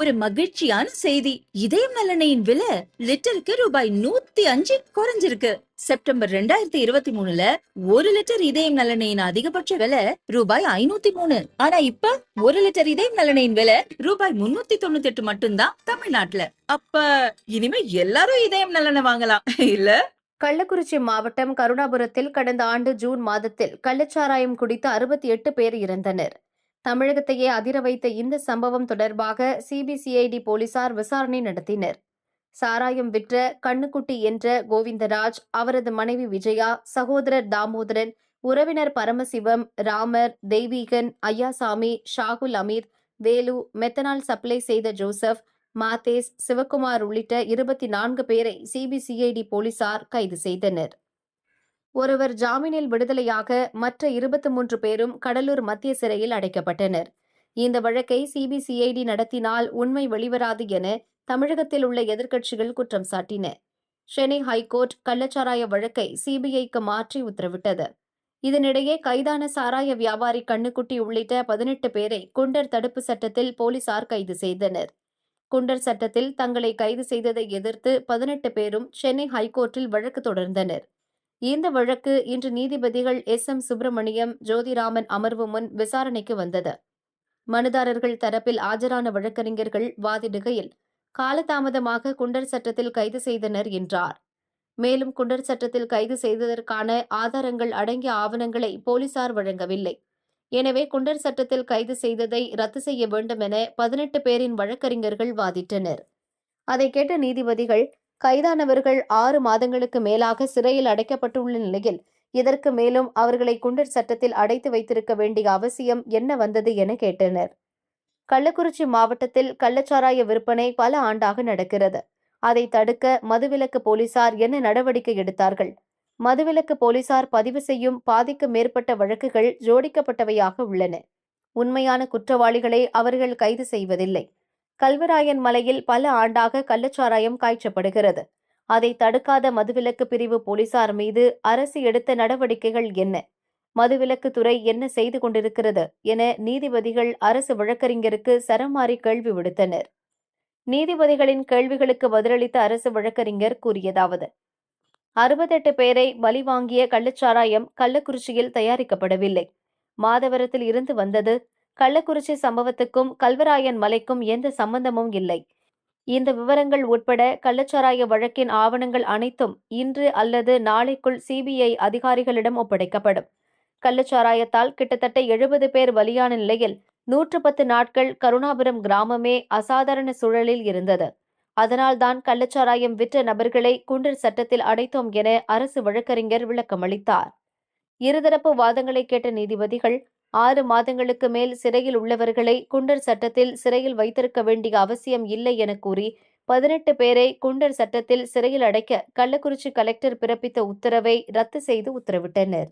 ஒரு மகிழ்ச்சியான செய்தி. இதயம் நலனையின் விலை லிட்டருக்கு ரூபாய் நூத்தி அஞ்சு குறைஞ்சிருக்கு. செப்டம்பர் ரெண்டாயிரத்தி இருபத்தி மூணுல ஒரு லிட்டர் இதயம் நலனையின் அதிகபட்ச விலை ரூபாய் ஐநூத்தி மூணு. ஆனா இப்ப ஒரு லிட்டர் இதயம் நலனையின் விலை ரூபாய் முன்னூத்தி தொண்ணூத்தி எட்டு மட்டும்தான் தமிழ்நாட்டுல. அப்ப இனிமே எல்லாரும் இதயம் நலனை வாங்கலாம். இல்ல? கள்ளக்குறிச்சி மாவட்டம் கருணாபுரத்தில் கடந்த ஆண்டு ஜூன் மாதத்தில் கள்ளச்சாராயம் குடித்த அறுபத்தி எட்டு பேர் இறந்தனர். தமிழகத்தையே அதிர வைத்த இந்த சம்பவம் தொடர்பாக சிபிசிஐடி போலீசார் விசாரணை நடத்தினர். சாராயம் விற்ற கண்ணுக்குட்டி என்ற கோவிந்தராஜ் அவரது மனைவி விஜயா சகோதரர் தாமோதரன் உறவினர் பரமசிவம் ராமர் தெய்வீகன் ஐயாசாமி ஷாகுல் அமீர் வேலு மெத்தனால் சப்ளை செய்த ஜோசப் மாதேஸ் சிவக்குமார் உள்ளிட்ட இருபத்தி நான்கு பேரை சிபிசிஐடி போலீசார் கைது செய்தனர். ஒருவர் ஜாமீனில் விடுதலையாக மற்ற இருபத்தி மூன்று பேரும் கடலூர் மத்திய சிறையில் அடைக்கப்பட்டனர். இந்த வழக்கை சிபிசிஐடி நடத்தினால் உண்மை வெளிவராது என தமிழகத்தில் உள்ள எதிர்க்கட்சிகள் குற்றம் சாட்டின. சென்னை ஹைகோர்ட் கள்ளச்சாராய வழக்கை சிபிஐக்கு மாற்றி உத்தரவிட்டது. இதனிடையே கைதான சாராய வியாபாரி கண்ணுக்குட்டி உள்ளிட்ட பதினெட்டு பேரை குண்டர் தடுப்பு சட்டத்தில் போலீசார் கைது செய்தனர். குண்டர் சட்டத்தில் தங்களை கைது செய்ததை எதிர்த்து பதினெட்டு பேரும் சென்னை ஹைகோர்ட்டில் வழக்கு தொடர்ந்தனர். இந்த வழக்கு இன்று நீதிபதிகள் எஸ். எம். சுப்பிரமணியம் ஜோதிராமன் அமர்வு முன் விசாரணைக்கு வந்தது. மனுதாரர்கள் தரப்பில் ஆஜரான வழக்கறிஞர்கள் வாதிடுகையில் காலதாமதமாக குண்டர் சட்டத்தில் கைது செய்தனர் என்றார். மேலும் குண்டர் சட்டத்தில் கைது செய்ததற்கான ஆதாரங்கள் அடங்கிய ஆவணங்களை போலீசார் வழங்கவில்லை. எனவே குண்டர் சட்டத்தில் கைது செய்ததை ரத்து செய்ய வேண்டும் என பதினெட்டு பேரின் வழக்கறிஞர்கள் வாதிட்டனர். அதை கேட்ட நீதிபதிகள் கைதானவர்கள் ஆறு மாதங்களுக்கு மேலாக சிறையில் அடைக்கப்பட்டுள்ள நிலையில் இதற்கு மேலும் அவர்களை குண்டர் சட்டத்தில் அடைத்து வைத்திருக்க வேண்டிய அவசியம் என்ன வந்தது என கேட்டனர். கள்ளக்குறிச்சி மாவட்டத்தில் கள்ளச்சாராய விற்பனை பல ஆண்டாக நடக்கிறது. அதை தடுக்க மதுவிலக்கு போலீசார் என்ன நடவடிக்கை எடுத்தார்கள்? மதுவிலக்கு போலீசார் பதிவு செய்யும் பாதிக்கு மேற்பட்ட வழக்குகள் ஜோடிக்கப்பட்டவையாக உள்ளன. உண்மையான குற்றவாளிகளை அவர்கள் கைது செய்வதில்லை. கல்வராயன் மலையில் பல ஆண்டாக கள்ளச்சாராயம் காய்ச்சப்படுகிறது. அதை தடுக்காத மதுவிலக்கு பிரிவு போலீசார் மீது அரசு எடுத்த நடவடிக்கைகள் என்ன? மதுவிலக்கு துறை என்ன செய்து கொண்டிருக்கிறது என நீதிபதிகள் அரசு வழக்கறிஞருக்கு சரமாரி கேள்வி விடுத்தனர். நீதிபதிகளின் கேள்விகளுக்கு பதிலளித்த அரசு வழக்கறிஞர் கூறியதாவது அறுபத்தெட்டு பேரை பலி வாங்கிய கள்ளச்சாராயம் கள்ளக்குறிச்சியில் தயாரிக்கப்படவில்லை. மாதவரத்தில் இருந்து வந்தது கள்ளக்குறிச்சி சம்பவத்துக்கும் கல்வராயன் மலைக்கும் எந்த சம்பந்தமும் இல்லை. இந்த விவரங்கள் உட்பட கள்ளச்சாராய வழக்கின் ஆவணங்கள் அனைத்தும் இன்று அல்லது நாளைக்குள் சிபிஐ அதிகாரிகளிடம் ஒப்படைக்கப்படும். கள்ளச்சாராயத்தால் கிட்டத்தட்ட எழுபது பேர் பலியான நிலையில் நூற்று பத்து நாட்கள் கருணாபுரம் கிராமமே அசாதாரண சூழலில் இருந்தது. அதனால்தான் கள்ளச்சாராயம் விற்ற நபர்களை குண்டர் சட்டத்தில் அடைத்தோம் என அரசு வழக்கறிஞர் விளக்கமளித்தார். இருதரப்பு வாதங்களை கேட்ட நீதிபதிகள் ஆறு மாதங்களுக்கு மேல் சிறையில் உள்ளவர்களை குண்டர் சட்டத்தில் சிறையில் வைத்திருக்க வேண்டிய அவசியம் இல்லை என கூறி பதினெட்டு பேரை குண்டர் சட்டத்தில் சிறையில் அடைக்க கள்ளக்குறிச்சி கலெக்டர் பிறப்பித்த உத்தரவை ரத்து செய்து உத்தரவிட்டனர்.